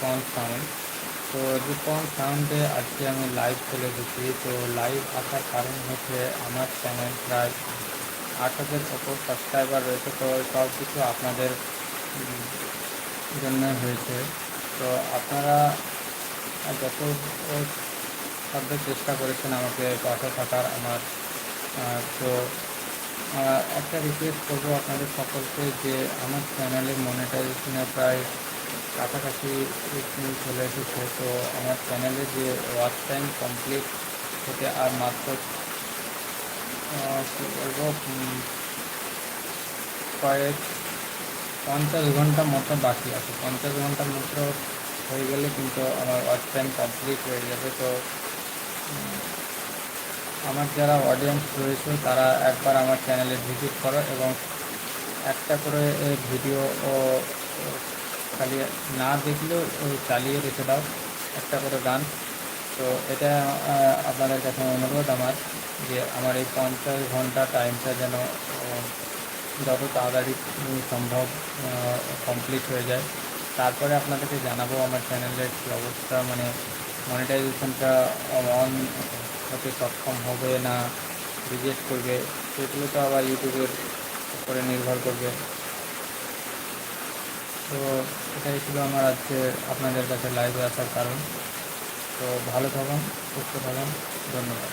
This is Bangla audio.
রিপন সাউন্ড তো রিপন সাউন্ডে আজকে আমি লাইভ চলে এসেছি তো লাইভ আসার কারণ হচ্ছে আমার চ্যানেল প্রায় আট হাজার ওপর সাবস্ক্রাইবার রয়েছে। তো সব কিছু আপনাদের জন্য হয়েছে। তো আপনারা যত সাধ্য চেষ্টা করেছেন আমাকে পাশে থাকার আমার তো একটা রিকোয়েস্ট করব আপনাদের সকলকে যে আমার চ্যানেলে মনিটাইজেশনে প্রায় কাছাকাছি চলে এসেছে। তো আমার চ্যানেলে যে ওয়াচ টাইম কমপ্লিট হতে আর মাত্র কী বলব কয়েক পঞ্চাশ ঘণ্টা মতো বাকি আছে। পঞ্চাশ ঘণ্টার মতো হয়ে গেলে কিন্তু আমার ওয়াচ টাইম কমপ্লিট হয়ে যাবে। তো আমার যারা অডিয়েন্স রয়েছে, তারা একবার আমার চ্যানেলে ভিজিট করো এবং একটা করে ভিডিও ও না দেখলেও চালিয়ে রেখে দাও। একটা করে গান। তো এটা আপনাদের কাছে অনুরোধ আমার যে আমার এই পঞ্চাশ ঘণ্টা টাইমটা যেন যত তাড়াতাড়ি সম্ভব কমপ্লিট হয়ে যায়। তারপরে আপনাদেরকে জানাব আমার চ্যানেলের কী অবস্থা। মানে মনিটাইজেশনটা অন হতে সক্ষম হবে না রিজেক্ট করবে। সেগুলো তো আবার ইউটিউবের উপরে নির্ভর করবে। তো এটাই ছিল আমার আজকে আপনাদের কাছে লাইভে আসার কারণ। তো ভালো থাকুন, সুস্থ থাকুন, ধন্যবাদ।